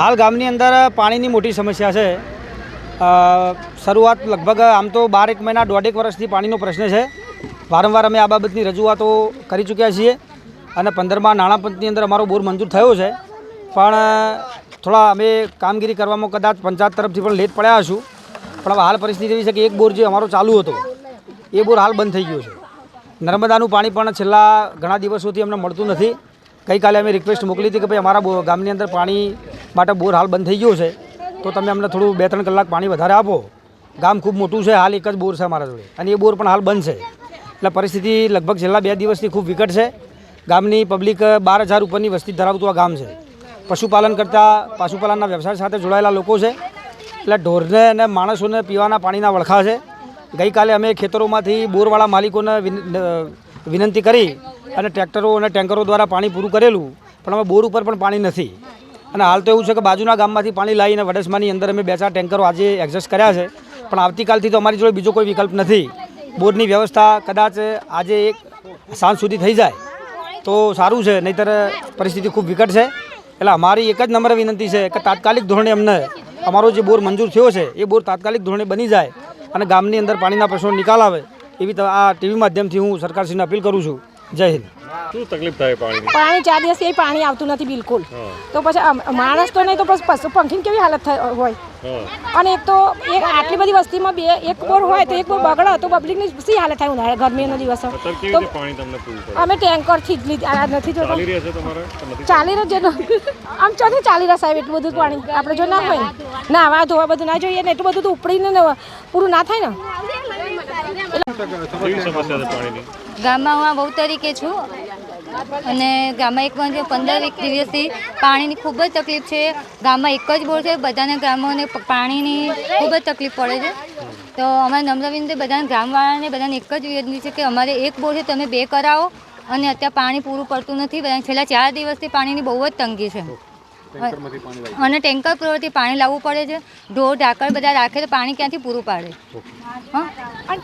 હાલ ગામની અંદર પાણીની મોટી સમસ્યા છે. શરૂઆત લગભગ આમ તો બાર એક મહિના દોઢેક વર્ષથી પાણીનો પ્રશ્ન છે. વારંવાર અમે આ બાબતની રજૂઆતો કરી ચૂક્યા છીએ અને પંદરમાં નાણાં પંચની અંદર અમારો બોર મંજૂર થયો છે. પણ, થોડા અમે કામગીરી કરવામાં કદાચ પંચાયત તરફથી પણ લેટ પડ્યા હશું. પણ હાલ પરિસ્થિતિ એવી છે કે એક બોર જે અમારો ચાલુ હતો, એ બોર હાલ બંધ થઈ ગયો છે. નર્મદાનું પાણી પણ છેલ્લા ઘણા દિવસોથી અમને મળતું નથી. ગઈકાલે અમે રિક્વેસ્ટ મોકલી હતી કે ભાઈ અમારા ગામની અંદર પાણી માટે બોર હાલ બંધ થઈ ગયો છે. તો તમે અમને થોડું બે ત્રણ કલાક પાણી વધારે આપો. ગામ ખૂબ મોટું છે, હાલ એક જ બોર છે અમારા જોડે. અને એ બોર પણ હાલ બંધ છે. એટલે પરિસ્થિતિ લગભગ છેલ્લા બે દિવસથી ખૂબ વિકટ છે. ગામની પબ્લિક બાર હજાર ઉપરની વસ્તી ધરાવતું આ ગામ છે. પશુપાલન કરતા પશુપાલનના વ્યવસાય સાથે જોડાયેલા લોકો છે. એટલે ઢોરને અને માણસોને પીવાના પાણીના વળખા છે. ગઈકાલે અમે ખેતરોમાંથી બોરવાળા માલિકોને વિન- વિનંતી કરી અને ટ્રેક્ટરો અને ટેન્કરો દ્વારા પાણી પૂરું કરેલું, પણ અમે બોર ઉપર પણ પાણી નથી. અને હાલ તો એવું છે કે બાજુના ગામમાંથી પાણી લાવીને વડસમાની અંદર અમે બે ચાર ટેન્કરો આજે એડજસ્ટ કર્યા છે, પણ આવતીકાલથી તો અમારી જોડે બીજો કોઈ વિકલ્પ નથી. બોરની વ્યવસ્થા કદાચ આજે એક સાંજ સુધી થઈ જાય તો સારું છે, નહીંતર પરિસ્થિતિ ખૂબ વિકટ છે. એટલે અમારી એક જ નમ્ર વિનંતી છે કે તાત્કાલિક ધોરણે અમને અમારો જે બોર મંજૂર થયો છે, એ બોર તાત્કાલિક ધોરણે બની જાય. અને ગામની અંદર પાણીના પ્રશ્નો નિકાલ આવે એવી આ ટીવી માધ્યમથી હું સરકારશ્રીને અપીલ કરું છું. જય હિન્દ. શું તકલીફ થાય પાણી પાણી ચાર દિવસથી પાણી આવતું નથી બિલકુલ. તો પછી આમ માણસ તો નહીં તો પછી પશુ પંખીની કેવી હાલત થાય હોય. અને એક તો એક આટલી બધી વસ્તીમાં બે એક બોર હોય તો એક બોર બગડે તો પબ્લિકની શી હાલત થાય ઉનાળે ગરમીનો દિવસ? તો રીતે પાણી તમને પૂરું પડે? અમે ટેન્કરથી જ લીધ આ નથી જોતા. ચાલી રહ્યો છે તમારે? કે નથી ચાલી રહ્યું છે ને. આમ ચોથી ચાલી રહ્યા સાહેબ એટલું બધું પાણી? આપણે જો ના હોય ના નાવા ધોવા બધું ના જોઈએ ને એટલું બધું તો ઉપડીને પૂરું ના થાય ને? કેવી સમસ્યા છે પાણીની? ગામમાં હું બહુ તરીકે છું. અને ગામમાં એક પણ પંદર એક દિવસથી પાણીની ખૂબ જ તકલીફ છે. ગામમાં એક જ બોર છે બધાને ગામોને પાણીની ખૂબ જ તકલીફ પડે છે. તો અમારે નમ્ર વિનંતી બધાને ગામવાળાને બધાને એક જ વિનંતી છે કે અમારે એક બોર છે તમે બે કરાવો અને અત્યારે પાણી પૂરું પડતું નથી. બધાને છેલ્લા ચાર દિવસથી પાણીની બહુ જ તંગી છે. અને ટેન્કર પુરવઠી પાણી લાવવું પડે છે. ઢોર ઢાકર બધા રાખે તો પાણી ક્યાંથી પૂરું પાડે? હા?